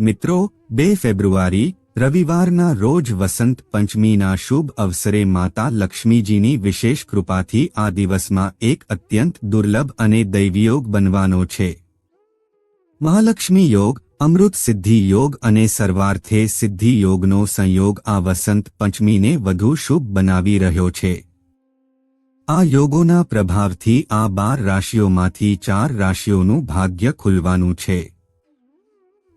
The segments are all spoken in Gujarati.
મિત્રો, બે ફેબ્રુઆરી, રવિવારના રોજ વસંત પંચમીના શુભ અવસરે માતા લક્ષ્મીજીની વિશેષ કૃપાથી આ દિવસમાં એક અત્યંત દુર્લભ અને દૈવયોગ બનવાનો છે. મહાલક્ષ્મી યોગ, અમૃત સિદ્ધિ યોગ અને સર્વાર્થે સિદ્ધિ યોગનો સંયોગ આ વસંત પંચમીને વધુ શુભ બનાવી રહ્યો છે. આ યોગોના પ્રભાવથી આ બાર રાશિઓમાંથી ચાર રાશિઓનું ભાગ્ય ખુલવાનું છે.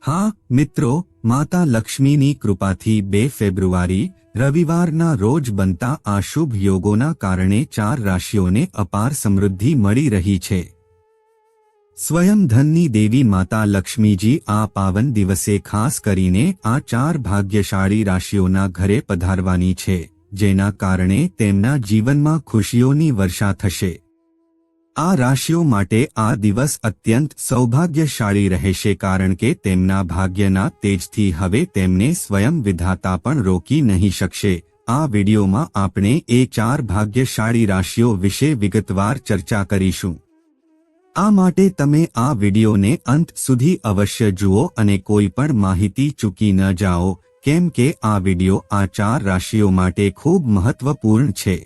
હા, મિત્રો, માતા લક્ષ્મીની કૃપાથી બે ફેબ્રુઆરી, રવિવારના રોજ બનતા આ શુભ યોગોના કારણે ચાર રાશિઓને અપાર સમૃદ્ધિ મળી રહી છે. સ્વયં ધનની દેવી માતા લક્ષ્મીજી આ પાવન દિવસે ખાસ કરીને આ ચાર ભાગ્યશાળી રાશિઓના ઘરે પધારવાની છે, જેના કારણે તેમના જીવનમાં ખુશીઓની વર્ષા થશે. આ રાશિઓ માટે આ દિવસ અત્યંત સૌભાગ્યશાળી રહેશે કારણ કે તેમના ભાગ્યના તેજથી હવે તેમને સ્વયં વિધાતા પણ રોકી નહીં શકશે. આ વિડીયોમાં આપણે એ ચાર ભાગ્યશાળી રાશિઓ વિશે વિગતવાર ચર્ચા કરીશું. આ માટે તમે આ વિડીયોને અંત સુધી અવશ્ય જુઓ અને કોઈ પણ માહિતી ચૂકી ન જાઓ, કેમ કે આ વીડિયો આ ચાર રાશિઓ માટે ખૂબ મહત્વપૂર્ણ છે.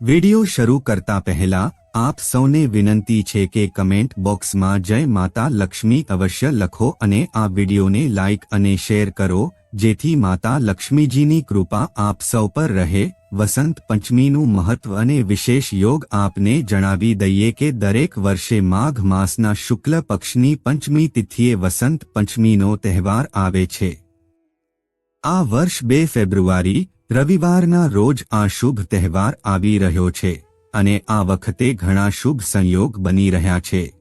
વીડિયો શરૂ કરતા પહેલા આપ સૌને વિનંતી છે કે કમેન્ટ બોક્સમાં જય માતા લક્ષ્મી અવશ્ય લખો અને આ વિડીયોને લાઇક અને શેર કરો, જેથી માતા લક્ષ્મીજીની કૃપા આપ સૌ પર રહે. વસંત પંચમીનું મહત્વ અને વિશેષ યોગ આપને જણાવી દઈએ કે દરેક વર્ષે માઘ માસના શુક્લ પક્ષની પંચમી તિથિએ વસંત પંચમીનો તહેવાર આવે છે. આ વર્ષ બે ફેબ્રુઆરી, રવિવારના રોજ આ શુભ તહેવાર આવી રહ્યો છે. અને આ વખતે ઘણા શુભ સંયોગ બની રહ્યા છે.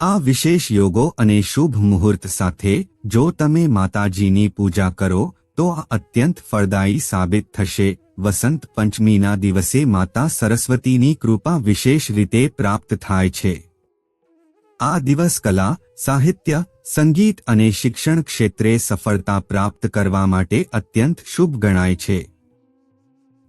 આ વિશેષ યોગો અને શુભ મુહૂર્ત સાથે, જો તમે માતાજીની પૂજા કરો, તો આ અત્યંત ફળદાયી સાબિત થશે. વસંત પંચમીના દિવસે માતા સરસ્વતીની કૃપા વિશેષ રીતે પ્રાપ્ત થાય છે. આ દિવસ કલા, સાહિત્ય, સંગીત અને શિક્ષણ ક્ષેત્રે સફળતા પ્રાપ્ત કરવા માટે અત્યંત શુભ ગણાય છે.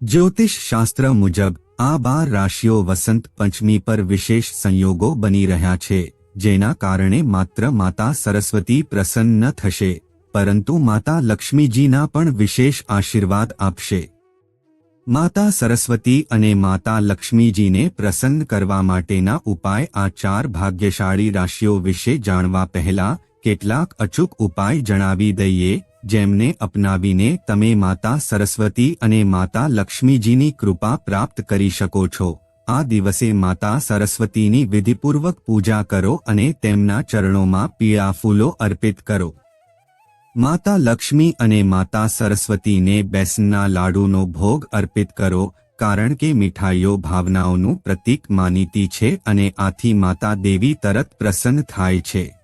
જ્યોતિષ શાસ્ત્ર મુજબ આ બાર રાશિઓ વસંત પંચમી પર વિશેષ સંયોગો બની રહ્યા છે, જેના કારણે માત્ર માતા સરસ્વતી પ્રસન્ન થશે, પરંતુ માતા લક્ષ્મીજીના પણ વિશેષ આશીર્વાદ આપશે. માતા સરસ્વતી અને માતા લક્ષ્મીજીને પ્રસન્ન કરવા માટેના ઉપાય આ ચાર ભાગ્યશાળી રાશિઓ વિશે જાણવા પહેલા કેટલાક અચૂક ઉપાય જણાવી દઈએ જેમને અપનાવીને તમે માતા સરસ્વતી અને માતા લક્ષ્મીજીની કૃપા પ્રાપ્ત કરી શકો છો. આ દિવસે માતા સરસ્વતીની વિધિપૂર્વક પૂજા કરો અને તેમના ચરણોમાં પીળા ફૂલો અર્પિત કરો. માતા લક્ષ્મી અને માતા સરસ્વતીને બેસનના લાડુનો ભોગ અર્પિત કરો, કારણ કે મીઠાઈઓ ભાવનાઓનું પ્રતીક માનીતી છે અને આથી માતા દેવી તરત પ્રસન્ન થાય છે.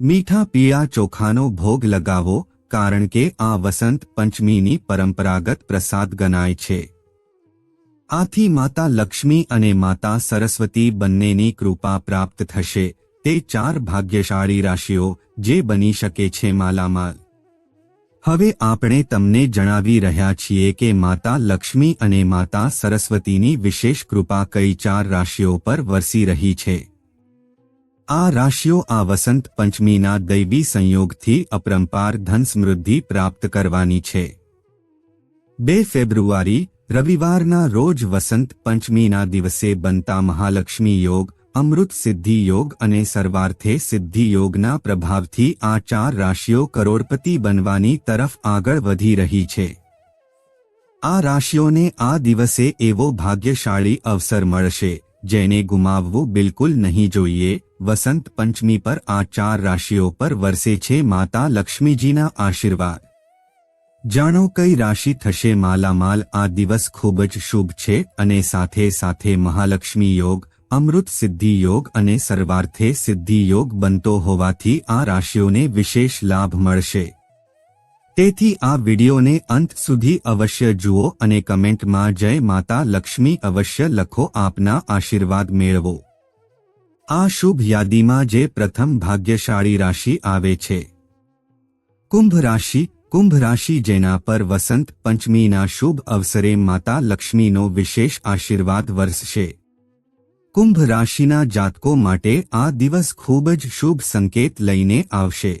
મીઠા પીળા ચોખાનો ભોગ લગાવો, કારણ કે આ વસંત પંચમીની પરંપરાગત પ્રસાદ ગણાય છે. આથી માતા લક્ષ્મી અને માતા સરસ્વતી બંનેની કૃપા પ્રાપ્ત થશે. તે ચાર ભાગ્યશાળી રાશિઓ જે બની શકે છે માલામાલ. હવે આપણે તમને જણાવી રહ્યા છીએ કે માતા લક્ષ્મી અને માતા સરસ્વતીની વિશેષ કૃપા કઈ ચાર રાશિઓ પર વરસી રહી છે. આ રાશિઓ આ વસંત પંચમીના દૈવી સંયોગથી અપરંપાર ધન સમૃદ્ધિ પ્રાપ્ત કરવાની છે. બે ફેબ્રુઆરી, રવિવારના રોજ વસંત પંચમીના દિવસે બનતા મહાલક્ષ્મી યોગ, અમૃત સિદ્ધિ યોગ અને સર્વાર્થે સિદ્ધિ યોગના પ્રભાવથી આ ચાર રાશિઓ કરોડપતિ બનવાની તરફ આગળ વધી રહી છે. આ રાશિઓને આ દિવસે એવો ભાગ્યશાળી અવસર મળશે, જેને ગુમાવવું બિલકુલ નહીં જોઈએ વસંત પંચમી પર આ ચાર રાશિઓ પર વરસે છે માતા લક્ષ્મીજીના આશીર્વાદ. જાણો કઈ રાશિ થશે માલામાલ? આ દિવસ ખૂબ જ શુભ છે અને સાથે સાથે મહાલક્ષ્મી યોગ, અમૃત સિદ્ધિ યોગ અને સર્વાર્થે સિદ્ધિ યોગ બનતો હોવાથી આ રાશિઓને વિશેષ લાભ મળશે. તેથી આ વિડીયોને અંત સુધી અવશ્ય જુઓ અને કમેન્ટમાં જય માતા લક્ષ્મી અવશ્ય લખો આપના આશીર્વાદ મેળવો. આ શુભ યાદીમાં જે પ્રથમ ભાગ્યશાળી રાશિ આવે છે. કુંભ રાશિ કુંભ રાશિ જેના પર વસંત પંચમીના શુભ અવસરે માતા લક્ષ્મીનો વિશેષ આશીર્વાદ વરસશે. કુંભ રાશિના જાતકો માટે આ દિવસ ખૂબ જ શુભ સંકેત લઈને આવશે.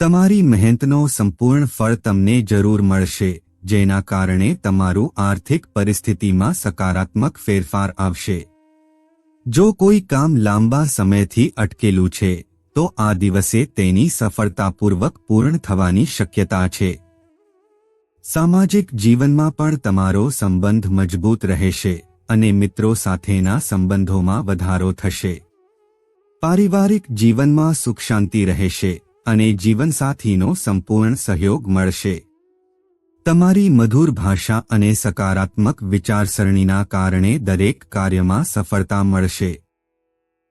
તમારી મહેનતનો સંપૂર્ણ ફળ તમને જરૂર મળશે, જેના કારણે તમારું આર્થિક પરિસ્થિતિમાં સકારાત્મક ફેરફાર આવશે. જો કોઈ કામ લાંબા સમયથી અટકેલું છે, તો આ દિવસે તેની સફળતાપૂર્વક પૂર્ણ થવાની શક્યતા છે. સામાજિક જીવનમાં પણ તમારો સંબંધ મજબૂત રહેશે અને મિત્રો સાથેના સંબંધોમાં વધારો થશે. પારિવારિક જીવનમાં સુખ શાંતિ રહેશે અને જીવનસાથીનો સંપૂર્ણ સહયોગ મળશે. તમારી મધુર ભાષા અને સકારાત્મક વિચારસરણીના કારણે દરેક કાર્યમાં સફળતા મળશે.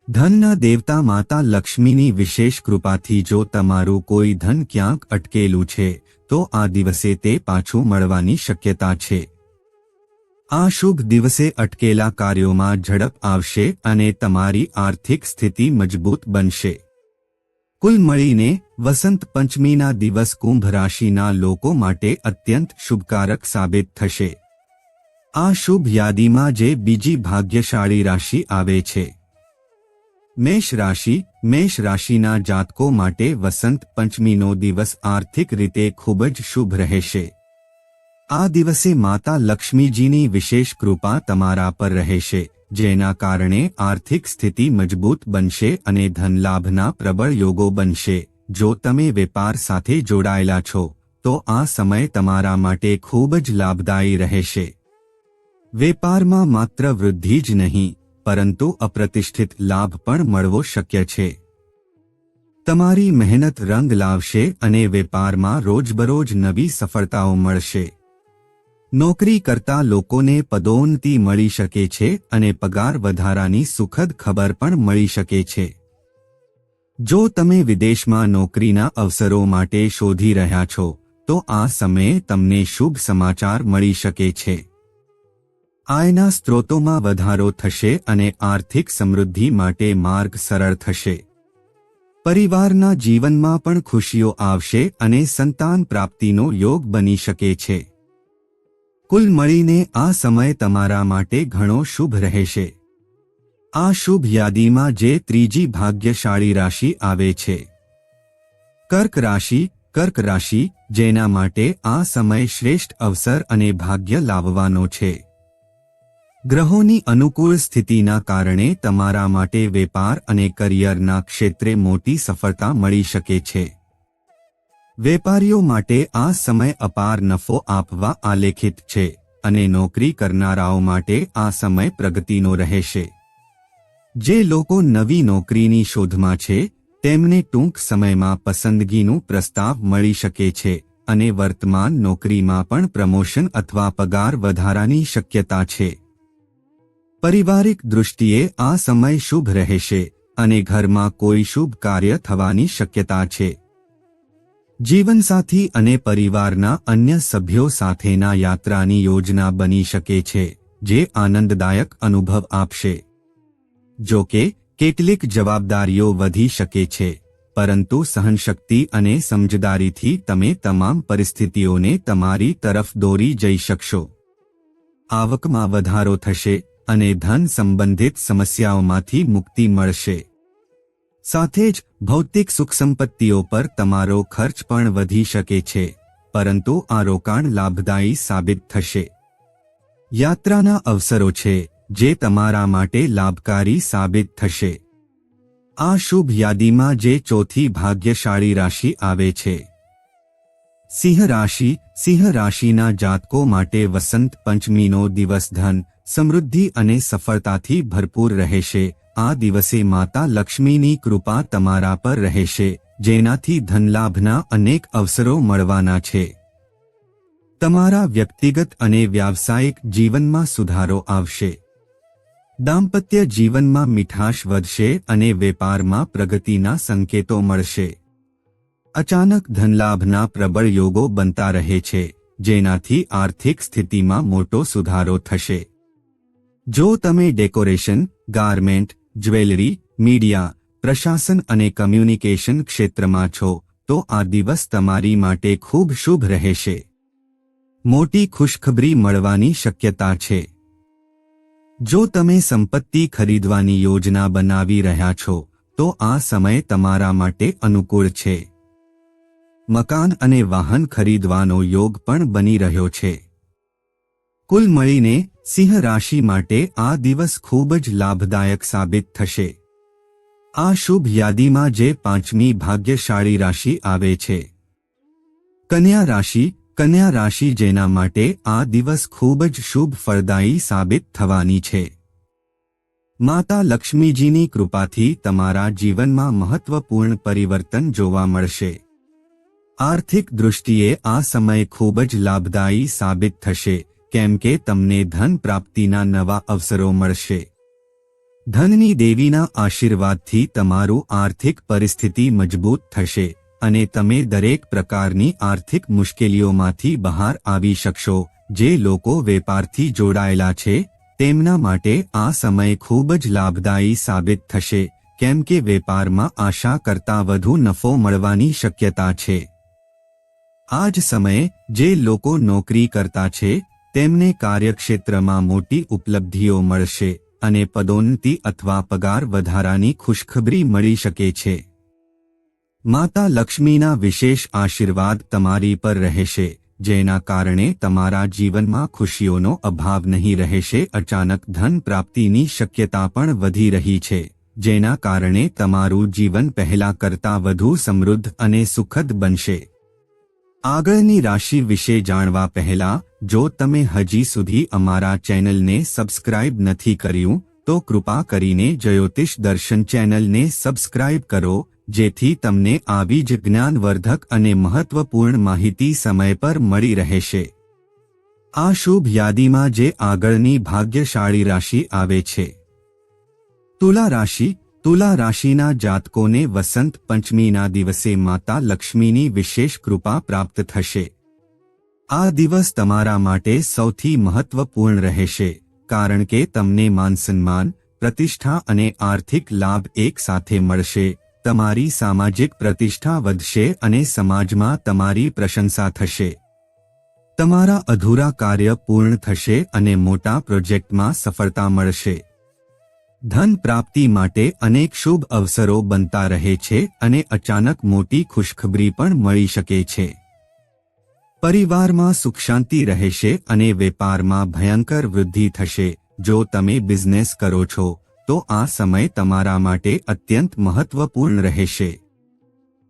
ધનના દેવતા માતા લક્ષ્મીની વિશેષ કૃપાથી જો તમારું કોઈ ધન ક્યાંક અટકેલું છે, તો આ દિવસે તે પાછું મળવાની શક્યતા છે. આ શુભ દિવસે અટકેલા કાર્યોમાં ઝડપ આવશે અને તમારી આર્થિક સ્થિતિ મજબૂત બનશે. કુલ મળીને વસંત પંચમીના દિવસ કુંભ રાશિના લોકો માટે અત્યંત શુભકારક સાબિત થશે. આ શુભ યાદીમાં જે બીજી ભાગ્યશાળી રાશિ આવે છે. મેષ રાશિ, મેષ રાશિના જાતકો માટે વસંત પંચમીનો દિવસ આર્થિક રીતે ખૂબ જ શુભ રહેશે. આ દિવસે માતા લક્ષ્મીજીની વિશેષ કૃપા તમારા પર રહેશે, જેના કારણે આર્થિક સ્થિતિ મજબૂત બનશે અને ધનલાભના પ્રબળ યોગો બનશે. જો તમે વેપાર સાથે જોડાયેલા છો, તો આ સમય તમારા માટે ખૂબ જ લાભદાયી રહેશે. વેપારમાં માત્ર વૃદ્ધિ જ નહીં, પરંતુ અપ્રતિષ્ઠિત લાભ પણ મળવો શક્ય છે. તમારી મહેનત રંગ લાવશે અને વેપારમાં રોજબરોજ નવી સફળતાઓ મળશે. નોકરી કરતા લોકોને પદોન્નતિ મળી શકે છે અને પગાર વધારાની સુખદ ખબર પણ મળી શકે છે. જો તમે વિદેશમાં નોકરીના અવસરો માટે શોધી રહ્યા છો, તો આ સમયે તમને શુભ સમાચાર મળી શકે છે. આયના સ્ત્રોતોમાં વધારો થશે અને આર્થિક સમૃદ્ધિ માટે માર્ગ સરળ થશે. પરિવારના જીવનમાં પણ ખુશીઓ આવશે અને સંતાન પ્રાપ્તિનો યોગ બની શકે છે. કુલ મળીને આ સમય તમારા માટે ઘણો શુભ રહેશે. આ શુભ યાદીમાં જે ત્રીજી ભાગ્યશાળી રાશિ આવે છે. કર્ક રાશિ કર્ક રાશિ, જેના માટે આ સમય શ્રેષ્ઠ અવસર અને ભાગ્ય લાવવાનો છે. ગ્રહોની અનુકૂળ સ્થિતિના કારણે તમારા માટે વેપાર અને કરિયરના ક્ષેત્રે મોટી સફળતા મળી શકે છે. વેપારીઓ માટે આ સમય અપાર નફો આપવા આલેખિત છે અને નોકરી કરનારાઓ માટે આ સમય પ્રગતિનો રહેશે. જે લોકો નવી નોકરીની શોધમાં છે, તેમને ટૂંક સમયમાં પસંદગીનું પ્રસ્તાવ મળી શકે છે અને વર્તમાન નોકરીમાં પણ પ્રમોશન અથવા પગાર વધારાની શક્યતા છે. પારિવારિક દૃષ્ટિએ આ સમય શુભ રહેશે અને ઘરમાં કોઈ શુભ કાર્ય થવાની શક્યતા છે. જીવનસાથી અને પરિવારના અન્ય સભ્યો સાથેના યાત્રાની યોજના બની શકે છે, જે આનંદદાયક અનુભવ આપશે. જો કે, કેટલીક જવાબદારીઓ વધી શકે છે, પરંતુ સહનશક્તિ અને સમજદારીથી તમે તમામ પરિસ્થિતિઓને તમારી તરફ દોરી જઈ શકશો. આવકમાં વધારો થશે અને ધન સંબંધિત સમસ્યાઓમાંથી મુક્તિ મળશે. સાથે જ, ભૌતિક સુખ સંપત્તિઓ પર તમારો ખર્ચ પણ વધી શકે છે, પરંતુ આ રોકાણ લાભદાયી સાબિત થશે. યાત્રાના અવસરો છે જે તમારા માટે લાભકારી સાબિત થશે. આ શુભ યાદીમાં જે ચોથી ભાગ્યશાળી રાશિ આવે છે. સિંહ રાશિ, સિંહ રાશિના જાતકો માટે વસંત પંચમીનો દિવસ ધન, સમૃદ્ધિ અને સફળતાથી ભરપૂર રહેશે. આ દિવસે માતા લક્ષ્મીની કૃપા તમારા પર રહેશે, જેનાથી ધનલાભના અનેક અવસરો મળવાના છે. તમારા વ્યક્તિગત અને વ્યાવસાયિક જીવનમાં સુધારો આવશે. દાંપત્ય જીવનમાં મીઠાશ વધશે અને વેપારમાં પ્રગતિના સંકેતો મળશે. અચાનક ધનલાભના પ્રબળ યોગો બનતા રહે છે, જેનાથી આર્થિક સ્થિતિમાં મોટો સુધારો થશે. જો તમે ડેકોરેશન, ગાર્મેન્ટ, જ્વેલરી, મીડિયા, પ્રશાસન અને કમ્યુનિકેશન ક્ષેત્રમાં છો, તો આ દિવસ તમારી માટે ખૂબ શુભ રહેશે. મોટી ખુશખબરી મળવાની શક્યતા છે. જો તમે સંપત્તિ ખરીદવાની યોજના બનાવી રહ્યા છો, તો આ સમય તમારા માટે અનુકૂળ છે. મકાન અને વાહન ખરીદવાનો યોગ પણ બની રહ્યો છે. કુલ મળીને સિંહ રાશિ માટે આ દિવસ ખૂબ જ લાભદાયક સાબિત થશે. આ શુભ યાદીમાં જે પાંચમી ભાગ્યશાળી રાશિ આવે છે. કન્યા રાશિ કન્યા રાશિ જેના માટે આ દિવસ ખૂબ જ શુભ ફળદાયી સાબિત થવાની છે. માતા લક્ષ્મીજીની કૃપાથી તમારા જીવનમાં મહત્વપૂર્ણ પરિવર્તન જોવા મળશે. આર્થિક દૃષ્ટિએ આ સમય ખૂબ જ લાભદાયી સાબિત થશે, કેમ કે તમને ધન પ્રાપ્તિના નવા અવસરો મળશે. ધનની દેવીના આશીર્વાદથી તમારું આર્થિક પરિસ્થિતિ મજબૂત થશે. અને તમે દરેક પ્રકારની આર્થિક મુશ્કેલીઓમાંથી બહાર આવી શકશો. જે લોકો વેપારથી જોડાયેલા છે, તેમના માટે આ સમય ખૂબ જ લાભદાયી સાબિત થશે, કેમ કે વેપારમાં આશા કરતાં વધુ નફો મળવાની શક્યતા છે. આ જ સમયે, જે લોકો નોકરી કરતા છે, તેમને કાર્યક્ષેત્રમાં મોટી ઉપલબ્ધિઓ મળશે અને પદોન્નતિ અથવા પગાર વધારાની ખુશખબરી મળી શકે છે. માતા લક્ષ્મીના વિશેષ આશીર્વાદ તમારી પર રહેશે, જેના કારણે તમારા જીવનમાં ખુશીઓનો અભાવ નહીં રહેશે, અચાનક ધન પ્રાપ્તિની શક્યતા પણ વધી રહી છે, જેના કારણે તમારું જીવન પહેલા કરતાં વધુ સમૃદ્ધ અને સુખદ બનશે. આગળની રાશિ વિશે જાણવા પહેલા, જો તમે હજી સુધી અમારા ચેનલને સબસ્ક્રાઇબ નથી કર્યું, તો કૃપા કરીને જ્યોતિષ દર્શન ચેનલને સબસ્ક્રાઇબ કરો જેથી તમને આવી જ જ્ઞાનવર્ધક અને મહત્વપૂર્ણ માહિતી સમય પર મળી રહેશે. આ શુભ યાદીમાં જે આગળની ભાગ્યશાળી રાશિ આવે છે. તુલા રાશિ, તુલા રાશિના જાતકોને વસંત પંચમીના દિવસે માતા લક્ષ્મીની વિશેષ કૃપા પ્રાપ્ત થશે. આ દિવસ તમારા માટે સૌથી મહત્વપૂર્ણ રહેશે, કારણ કે તમને માનસન્માન પ્રતિષ્ઠા અને આર્થિક લાભ એક સાથે મળશે. તમારી સામાજિક પ્રતિષ્ઠા વધશે અને સમાજમાં તમારી પ્રશંસા થશે. તમારા અધૂરા કાર્ય પૂર્ણ થશે અને મોટા પ્રોજેક્ટમાં સફળતા મળશે. ધન પ્રાપ્તિ માટે અનેક શુભ અવસરો બનતા રહે છે અને અચાનક મોટી ખુશખબરી પણ મળી શકે છે. પરિવારમાં સુખ શાંતિ રહેશે અને વેપારમાં ભયંકર વૃદ્ધિ થશે. જો તમે બિઝનેસ કરો છો તો આ સમય તમારા માટે અત્યંત મહત્વપૂર્ણ રહેશે.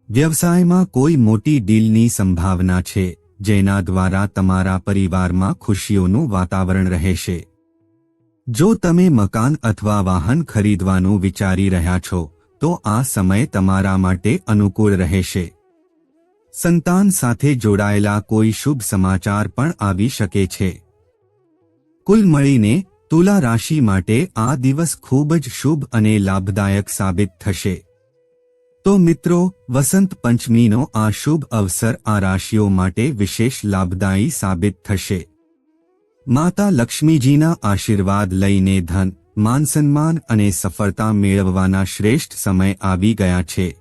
વ્યવસાયમાં કોઈ મોટી ડીલની સંભાવના છે, જેના દ્વારા તમારા પરિવારમાં ખુશીઓનું વાતાવરણ રહેશે. જો તમે મકાન અથવા વાહન ખરીદવાનું વિચારી રહ્યા છો, તો આ સમય તમારા માટે અનુકૂળ રહેશે. સંતાન સાથે જોડાયેલા કોઈ શુભ સમાચાર પણ આવી શકે છે. કુલ મળીને તુલા રાશિ માટે આ દિવસ ખૂબ જ શુભ અને લાભદાયક સાબિત થશે. તો મિત્રો, વસંત પંચમીનો આ શુભ અવસર આ રાશિઓ માટે વિશેષ લાભદાયી સાબિત થશે. માતા લક્ષ્મીજીના આશીર્વાદ લઈને ધન માનસન્માન અને સફળતા મેળવવાના શ્રેષ્ઠ સમય આવી ગયા છે.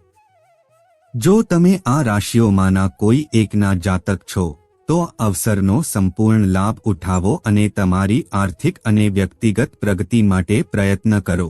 જો તમે આ રાશિઓમાંના કોઈ એકના જાતક છો તો અવસરનો સંપૂર્ણ લાભ ઉઠાવો અને તમારી આર્થિક અને વ્યક્તિગત પ્રગતિ માટે પ્રયત્ન કરો.